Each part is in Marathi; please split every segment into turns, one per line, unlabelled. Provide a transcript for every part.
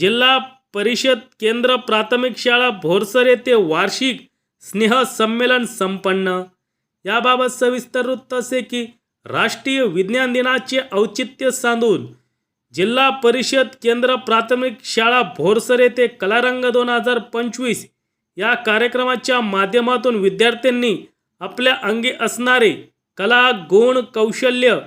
जिल्हा परिषद केंद्र प्राथमिक शाळा भोरसर येथे वार्षिक स्नेह संमेलन संपन्न. याबाबत सविस्तर वृत्त असे की राष्ट्रीय विज्ञान दिनाचे औचित्य साधून जिल्हा परिषद केंद्र प्राथमिक शाळा भोरसर येथे कलारंग दोन हजार पंचवीस या कार्यक्रमाच्या माध्यमातून विद्यार्थ्यांनी आपल्या अंगी असणारे कला गुण कौशल्य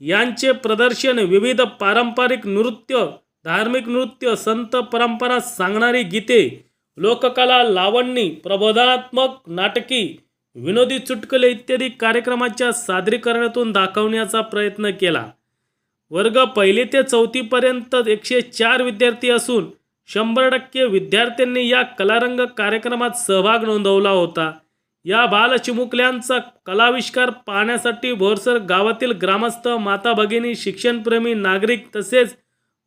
यांचे प्रदर्शन विविध पारंपरिक नृत्य धार्मिक नृत्य संत परंपरा सांगणारी गीते लोककला लावणी प्रबोधनात्मक नाटकी विनोदी चुटकले इत्यादी कार्यक्रमाच्या सादरीकरणातून दाखवण्याचा प्रयत्न केला. वर्ग पहिली ते चौथीपर्यंत एकशे चार विद्यार्थी असून शंभर टक्के विद्यार्थ्यांनी या कलारंग कार्यक्रमात सहभाग नोंदवला होता. या बालचिमुकल्यांचा कलाविष्कार पाहण्यासाठी भोरसर गावातील ग्रामस्थ माता भगिनी शिक्षणप्रेमी नागरिक तसेच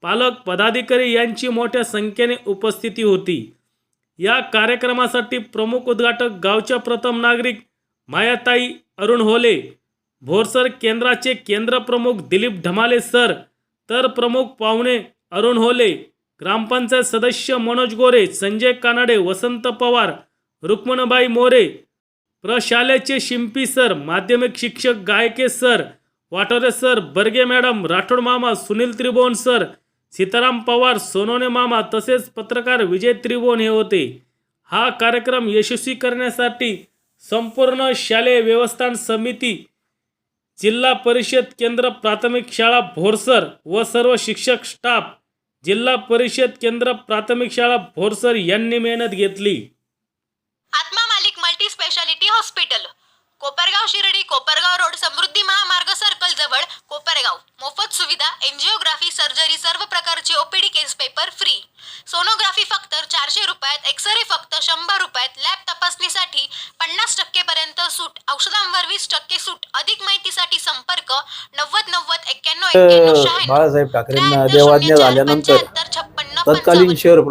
पालक पदाधिकारी यांची मोठ्या संख्येने उपस्थिती होती. या कार्यक्रमासाठी प्रमुख उद्घाटक गावच्या प्रथम नागरिक मायाताई अरुण होले भोरसर केंद्राचे केंद्रप्रमुख दिलीप ढमाले सर तर प्रमुख पाहुणे अरुण होले ग्रामपंचायत सदस्य मनोज गोरे संजय कानडे वसंत पवार रुक्मणबाई मोरे प्रशालेचे शिंपी सर माध्यमिक शिक्षक Gayke sir Watore sir Barge madam Rathod मामा सुनील त्रिभुवन सर सीताराम पवार सोनोने मामा तसेच पत्रकार विजय त्रिभुवन हे होते. हा कार्यक्रम यशस्वी करण्यासाठी संपूर्ण शालेय व्यवस्थान समिती जिल्हा परिषद केंद्र प्राथमिक शाळा भोरसर व सर्व शिक्षक स्टाफ जिल्हा परिषद केंद्र प्राथमिक शाळा भोरसर यांनी मेहनत घेतली.
Atma Malik multi speciality hospital Kopargaon Shirdi Kopargaon road समृद्ध सर्जरी सर्व प्रकारचे OPD case paper free sonography फक्त चारशे रुपयात एक्सरे फक्त शंभर रुपयात. लॅब तपासणीसाठी पन्नास टक्के पर्यंत सूट औषधांवर वीस टक्के सूट. अधिक माहितीसाठी संपर्क नव्वद नव्वद एक्क्याण्णव एक्क्याण्णव
बाळासाहेब ठाकरेंना देवाज्ञा झाल्यानंतर
छप्पन्न
तत्कालीन. शहर